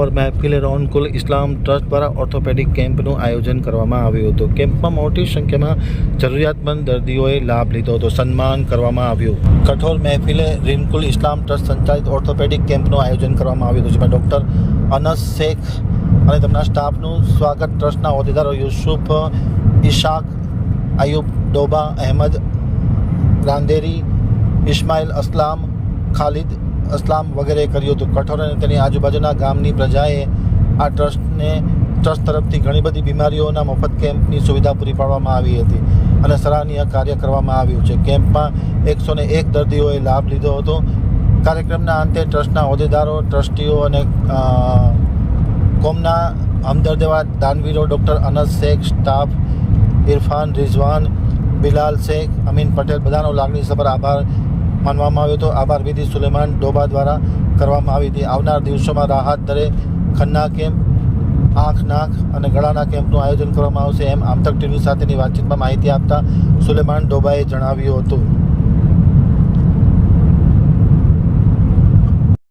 ઓર Mehfil Raunakul Islam trust દ્વારા orthopaedic કેમ્પનું આયોજન કરવામાં આવ્યું હતું. કેમ્પમાં મોટી સંખ્યામાં જરૂરિયાતમંદ દર્દીઓએ લાભ લીધો હતો. સન્માન કરવામાં આવ્યું. કઠોર મહેફિલે રીમકુલ ઇસ્લામ ટ્રસ્ટ સંચાલિત ઓર્થોપેડિક કેમ્પનું આયોજન કરવામાં આવ્યું હતું, જેમાં ડૉક્ટર અનસ શેખ અને તેમના સ્ટાફનું સ્વાગત ટ્રસ્ટના હોદ્દેદારો યુસુફ ઇશાક અયુબ ડોબા, અહેમદ રાંદેરી ઇસ્માઇલ અસલામ, ખાલિદ અસલામ વગેરે કર્યું હતું. કઠોર અને તેની આજુબાજુના ગામની પ્રજાએ આ ટ્રસ્ટને, ટ્રસ્ટ તરફથી ઘણી બધી બીમારીઓના મફત કેમ્પની સુવિધા પૂરી પાડવામાં આવી હતી અને સરાહનીય કાર્ય કરવામાં આવ્યું છે. કેમ્પમાં એકસો ને એક દર્દીઓએ લાભ લીધો હતો. કાર્યક્રમના અંતે ટ્રસ્ટના હોદ્દેદારો, ટ્રસ્ટીઓ અને કોમના હમદર્દ એવા દાનવીરો ડૉક્ટર અનસ શેખ, સ્ટાફ ઇરફાન રિઝવાન, બિલાલ શેખ, અમીન પટેલ બધાનો લાગણીસભર આભાર માનવામાં આવ્યો હતો. આભાર વિધિ સુલેમાન ડોબા દ્વારા કરવામાં આવી હતી. આવનાર દિવસોમાં રાહત દરે ખન્ના કેમ્પ, આંખ નાક અને ગળાના કેમ્પનું આયોજન કરવામાં આવશે એમ આમતક ટીવી સાથેની વાતચીતમાં માહિતી આપતા સુલેમાન ડોબાએ જણાવ્યું હતું.